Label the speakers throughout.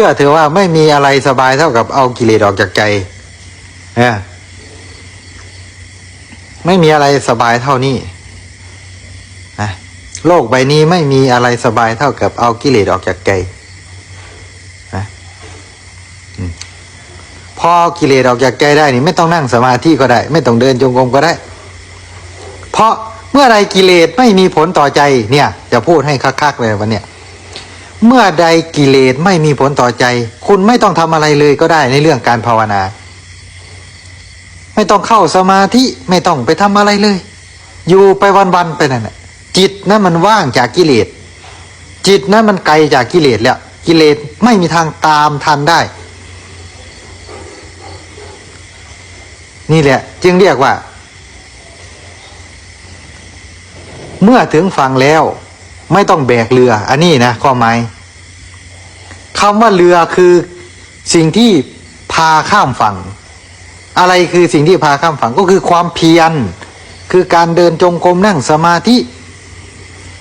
Speaker 1: ชื่อเถอะว่าไม่มีอะไรสบายเท่ากับเอากิเลสออกจากใจเนี่ยไม่มีอะไรสบายเท่านี้นะโลกใบนี้ไม่มีอะไรสบายเท่ากับเอากิเลสออกจากใจนะอืมพอเอากิเลสออกจากใจได้นี่ไม่ต้องนั่งสมาธิก็ได้ ไม่ต้องเดินจงกรมก็ได้ เพราะเมื่อใดกิเลสไม่มีผลต่อใจ เนี่ย จะพูดให้คักๆเลยวันเนี้ย เมื่อใดกิเลสไม่มีผลต่อใจ คุณไม่ต้องทำอะไรเลยก็ได้ในเรื่องการภาวนา ไม่ต้องเข้าสมาธิไม่ต้องไปทำอะไรเลย อยู่ไปวันๆไปนั่นแหละจิตนั้นมันว่างจากกิเลส จิตนั้นมันไกลจากกิเลสแล้ว กิเลสไม่มีทางตามทันได้ นี่แหละ จึงเรียกว่า เมื่อถึงฝั่งแล้ว ไม่ต้องแบกเรือ อันนี้นะข้อหมายคำว่าเรือคือสิ่งที่พาข้ามฝั่ง อะไรคือสิ่งที่พาข้ามฝั่งก็คือความเพียร คือการเดินจงกรมนั่งสมาธิ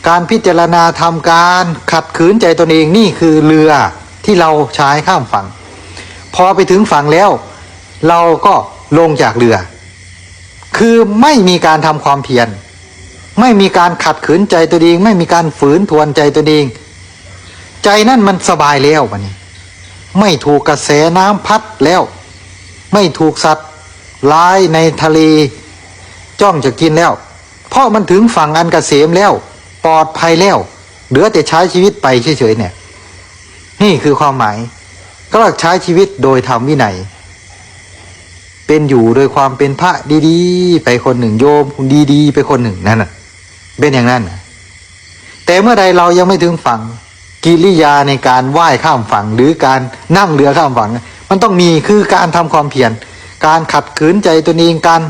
Speaker 1: การพิจารณาทำการขัดขืนใจตนเองนี่คือเรือที่เราใช้ข้ามฝั่ง พอไปถึงฝั่งแล้ว เราก็ลงจากเรือ คือไม่มีการทำความเพียร ไม่มีการขัดขืนใจตัวเอง ไม่มีการฝืนทวนใจตัวเอง ใจนั่นมันสบายแล้ววันนี้ ไม่ถูกกระแสน้ำพัดแล้ว ไม่ถูกสัตว์ร้ายในทะเล จ้องจะกินแล้ว เพราะมันถึงฝั่งอันกเกษมแล้ว ปลอดภัยแล้ว เหลือแต่ใช้ชีวิตไปเฉยๆเนี่ย นี่คือความหมายก็ใช้ชีวิตโดยทำวินัยเป็นอยู่โดยความเป็นพระดีๆ ไปคนหนึ่งโยมดีๆ ไปคนหนึ่งนั่นน่ะ เป็นอย่างนั้นนะแต่เมื่อใดเรายังไม่ถึงฝั่ง กิริยาในการว่ายข้ามฝั่ง หรือการนั่งเรือข้ามฝั่ง มันต้องมีคือการทำความเพียรการขัดขืนใจตนเองการ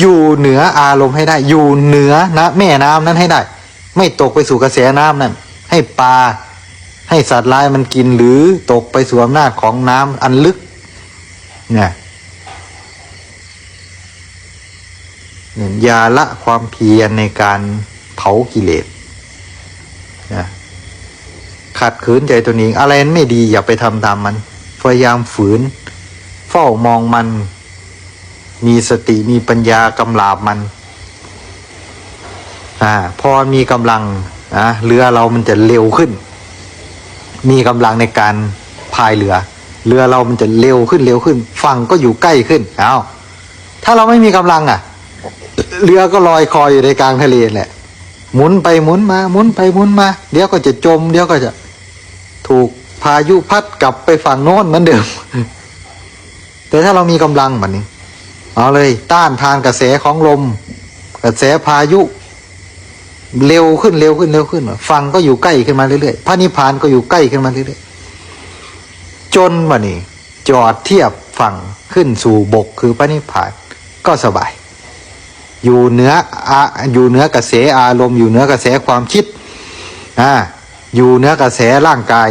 Speaker 1: อยู่เหนืออารมณ์ให้ได้ อยู่เหนือนะแม่น้ำนั้นให้ได้ ไม่ตกไปสู่กระแสน้ำนั่นให้ปลาให้สัตว์ร้ายมันกินหรือตกไปสู่อำนาจของน้ำอันลึกเนี่ยเนี่ยอยาละความเพียรในการ เผากิเลสนะขัดขืนใจตัวเองอะไรไม่ดีอย่าไปทำตามมันพยายามฝืน เฝ้ามองมัน มีสติมีปัญญากำลาบมันอ่าพอมีกำลังนะเรือเรามันจะเร็วขึ้น มีกำลังในการพายเรือ เรือเรามันจะเร็วขึ้นเร็วขึ้น ฝั่งก็อยู่ใกล้ขึ้นเอาถ้าเราไม่มีกำลังอะ เรือก็ลอยคอยอยู่ในกลางทะเลแหละ หมุนไปหมุนมา หมุนไปหมุนมา เดี๋ยวก็จะจม เดี๋ยวก็จะถูกพายุพัดกลับไปฝั่งโน้นเหมือนเดิม แต่ถ้าเรามีกำลังแบบนี้เอาเลยต้านทานกระแสของลม กระแสพายุ เร็วขึ้นเร็วขึ้นเร็วขึ้นฟังก็อยู่ใกล้ขึ้นมาเรื่อยๆพระนิพพานก็อยู่ใกล้ขึ้นมาเรื่อยๆจนวันนี้ จอดเทียบฝั่งขึ้นสู่บกคือพระนิพพานก็สบาย อยู่เหนืออะอยู่เหนือกระแสอารมณ์อยู่เหนือกระแสความคิดอ่าอยู่เหนือกระแสร่างกาย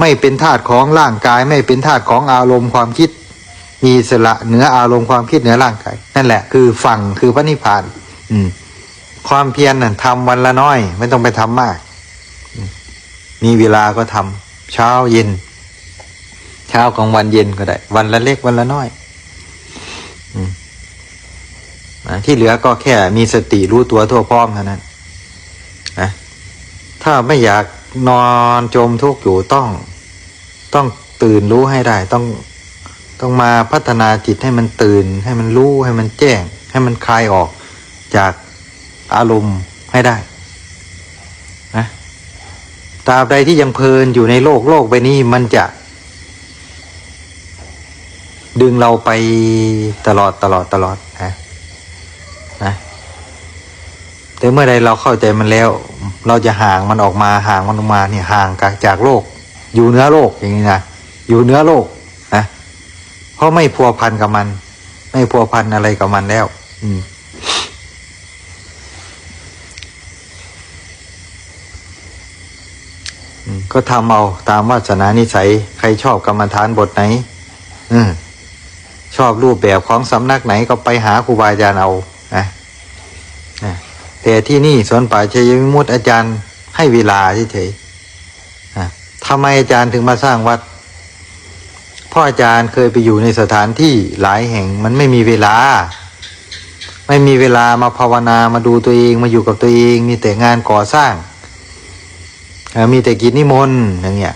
Speaker 1: ไม่เป็นธาตุของร่างกาย ไม่เป็นธาตุของอารมณ์ความคิด มีสละเหนืออารมณ์ความคิดเหนือร่างกาย นั่นแหละคือฝั่งคือพระนิพพาน อืม ความเพียรน่ะทำวันละน้อย ไม่ต้องไปทำมากมมีเวลาก็ทำเช้าเย็น เช้าของวันเย็นก็ได้ วันละเล็กวันละน้อย อืม ที่เหลือก็แค่มีสติรู้ตัวทั่วพร้อมเท่านั้นนะถ้าไม่อยากนอนจมทุกข์อยู่ต้อง ต้องตื่นรู้ให้ได้ ต้องต้องมาพัฒนาจิตให้มันตื่น ให้มันรู้ให้มันแจ้ง ให้มันคลายออกจากอารมณ์ให้ได้นะตราบใดที่ยังเพลินอยู่ในโลกโลกใบนี้มันจะ ดึงเราไปตลอดตลอดตลอดนะนะ แต่เมื่อใดเราเข้าใจมันแล้ว เราจะห่างมันออกมาห่างมันออกมาเนี่ยห่างจากโลก อยู่เหนือโลกอย่างนี้นะอยู่เหนือโลกนะเพราะไม่พัวพันกับมัน ไม่พัวพันอะไรกับมันแล้ว อืมก็ทำเอาตามวาสนานิสัย ใครชอบกรรมฐานบทไหนอืมชอบรูปแบบของสำนักไหนก็ไปหาครูบาอาจารย์เอา แต่ที่นี่สวนป่าชัยวิมุตอาจารย์ให้เวลาเฉยๆทำไมอาจารย์ถึงมาสร้างวัด พ่ออาจารย์เคยไปอยู่ในสถานที่หลายแห่งมันไม่มีเวลา ไม่มีเวลามาภาวนามาดูตัวเองมาอยู่กับตัวเอง มีแต่งานก่อสร้างมีแต่กิจนิมนต์อย่างเงี้ย